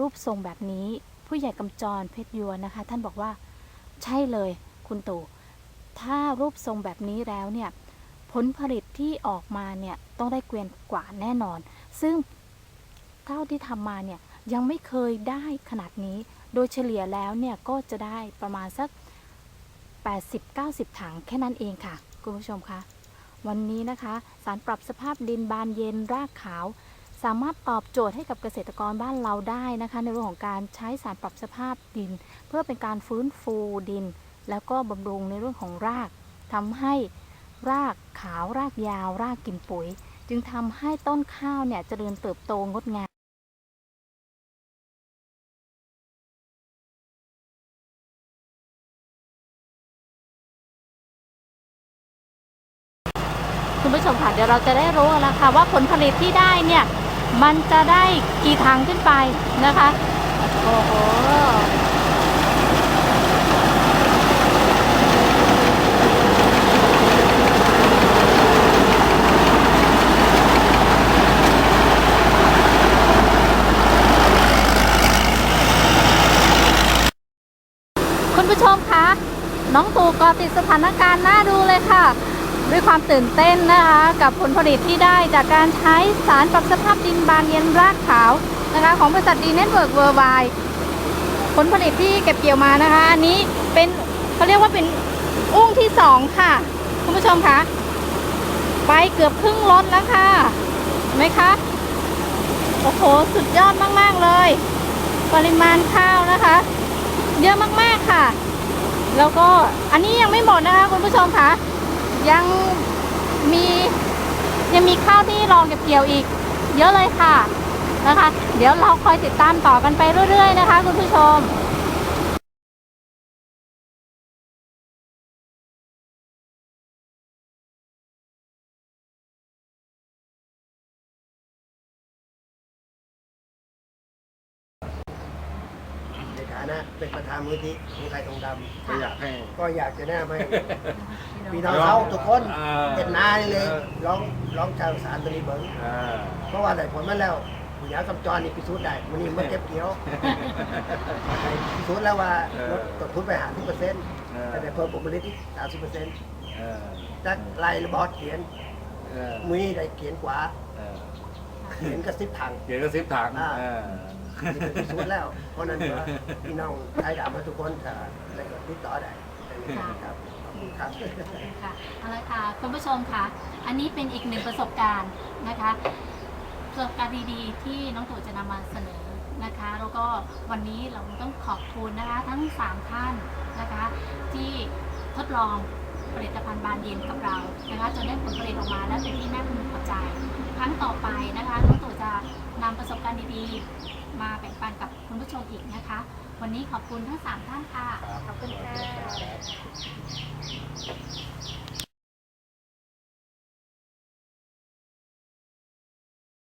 รูปทรงแบบนี้ ผู้ใหญ่กำจรเพชรยวนนะคะ ท่านบอกว่าใช่เลยคุณตู่ถ้ารูปทรงแบบนี้แล้วเนี่ยผลผลิตที่ออกมาเนี่ยต้องได้เกวียนกว่าแน่นอน ซึ่งเท่าที่ทำมาเนี่ยยังไม่เคยได้ขนาดนี้ โดยเฉลี่ยแล้วเนี่ยก็จะได้ประมาณสัก 80-90 ถังแค่นั้นเองค่ะ คุณผู้ชมคะ วันนี้นะคะ สารปรับสภาพดินบานเย็นรากขาว สามารถตอบโจทย์ให้กับเกษตรกรบ้านเราได้นะคะ ในเรื่องของการใช้สารปรับสภาพดิน เพื่อเป็นการฟื้นฟูดิน แล้วก็บำรุงในเรื่องของรากทำให้รากขาวรากยาว รากกินปุ๋ย จึงทำให้ต้นข้าวเนี่ยเจริญเติบโตงดงามคุณผู้ชมค่ะเดี๋ยวเราจะได้รู้แล้วค่ะว่าผลผลิตที่ได้เนี่ย มันจะได้กี่ถังขึ้นไปนะคะ โอ้โหคุณผู้ชมคะ น้องตู่ก็ติดสถานการณ์น่าดูเลยค่ะ ด้วยความตื่นเต้นนะคะ กับผลผลิตที่ได้จากการใช้สารปรับสภาพดินบานเย็นรากขาวนะคะ ของบริษัทดีเน็ตเวิร์กเวอร์ไวผลผลิตที่เก็บเกี่ยวมานะคะ อันนี้เป็นเขาเรียกว่าเป็นอุ้งที่สองค่ะ คุณผู้ชมคะไปเกือบครึ่งรถแล้วค่ะเห็นไหมคะโอ้โหสุดยอดมาก ๆ เลย ปริมาณข้าวนะคะ เยอะมาก ๆ ค่ะ แล้วก็อันนี้ยังไม่หมดนะคะ คุณผู้ชมคะ ยังมียังมีข้าวที่รอเก็บเกี่ยวอีก เยอะเลยค่ะนะคะ เดี๋ยวเราคอยติดตามต่อกันไปเรื่อย ๆ นะคะ คุณผู้ชม นฐานะเป็นประธานมูลนิธิของไทยทองดก็อยากให้ำก็อยากจะแนะนำให้พี่น้องเขาทุกคนอ่าเห็นหน้านี่เลยร้องร้องชาวสารตัวนี้เบิ้งอ่าเพราะว่าได้ผลมาแล้วผู้ยากำจรนี่พิสูจน์ได้วันนี้มาเก็บเกี่ยวพิสูจน์แล้วว่าลดต้นทุนไปหาที่เปอร์เซ็นต์แต่ได้เพิ่มผลผลิตที่สามสิบเปอร์เซ็นต์เออจากไล่ระบอดเขียนเออมือนี้ได้เขียนกว่าเออเขียนกระซิบถังเขียนกระซิบถังอ่า เออนี่เป็นพิ สูจน์แล้ว เพราะนั้นว่าพี่น้องไทยดำมาทุกคนจะได้ก็ติดต่อได้ครับครับค่ะเอาละค่ะคุณผู้ชมค่ะ อันนี้เป็นอีกหนึ่งประสบการณ์นะคะประสบการณ์ดีๆ ที่น้องตู่จะนำมาเสนอนะคะ แล้วก็วันนี้เราต้องขอบคุณนะคะทั้ง 3 ท่านนะคะ ที่ทดลองผลิตภัณฑ์บานเย็นกับเรานะคะจนได้ผลผลิตออกมาและเป็นที่น่าพึงพอใจ ครั้งต่อไปนะคะน้องตู่จะนำประสบการณ์ดีๆ มาแบ่งปันกับคุณผู้ชมอีกนะคะ วันนี้ขอบคุณทั้งสามท่านค่ะ ขอบคุณค่ะ